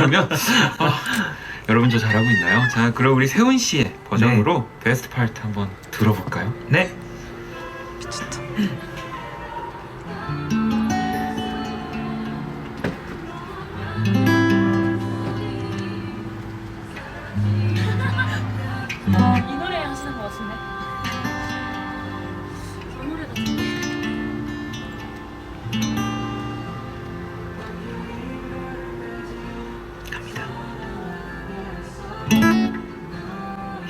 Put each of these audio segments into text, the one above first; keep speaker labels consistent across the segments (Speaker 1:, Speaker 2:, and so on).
Speaker 1: 그러면 아, 여러분도 잘하고 있나요? 자, 그럼 우리 세훈 씨의 버전으로 베스트 파트 한번 들어볼까요?
Speaker 2: 네.
Speaker 3: 아, 이 노래 하시는 것 같은데.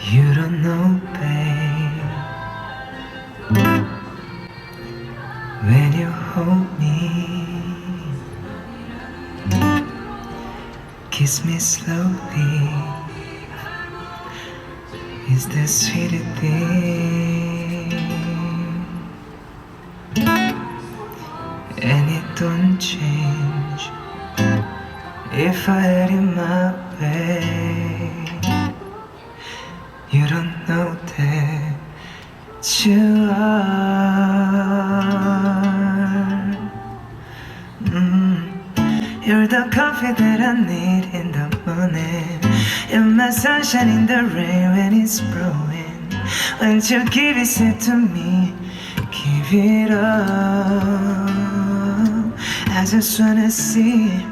Speaker 2: You don't know, babe. When you hold me, kiss me slowly. Is the sweetest thing, and it don't change if I had it my way. Know that you are. Mm. You're the coffee that I need in the morning. You're my sunshine in the rain when it's blowing. When you give it say to me, give it up. I just wanna see.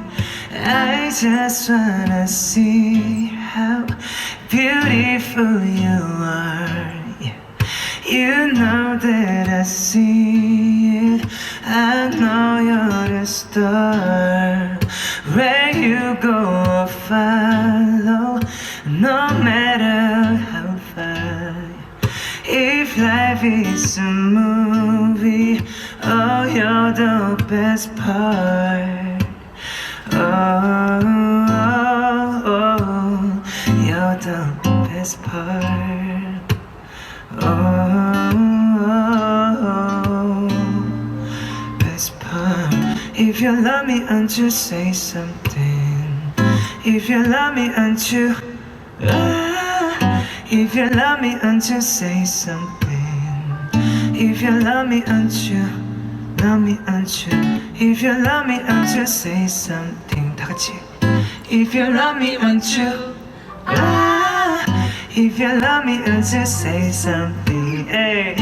Speaker 2: I just wanna see how beautiful you are. You know that I see it. I know you're the star. Where you go, I'll follow. No matter how far. If life is a movie, oh, you're the best part. Oh, oh, oh, you're the best part. Oh, oh, oh, best part. If you love me, won't you say something? If you love me, won't you? Ah, if you love me, won't you say something? If you love me, won't you? Love me, won't you? If you love me, won't you say something? 다 같이. If you love me, won't you? Ah, if you love me, won't you say something? Hey,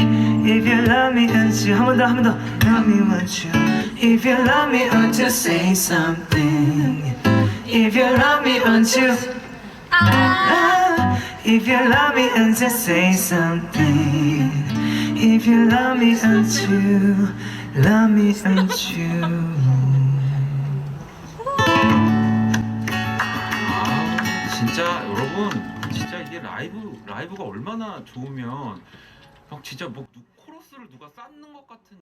Speaker 2: if you love me, won't you? 한 번 더, 한 번 더. Love me, won't you? If you love me, won't you say something? If you love me, won't you? Ah, if you love me, won't you say something? If you love me, won't you? Love me, won't you?
Speaker 1: 이게 라이브 라이브가 얼마나 좋으면 형 진짜 뭐 누- 코러스를 누가 쌓는 것 같은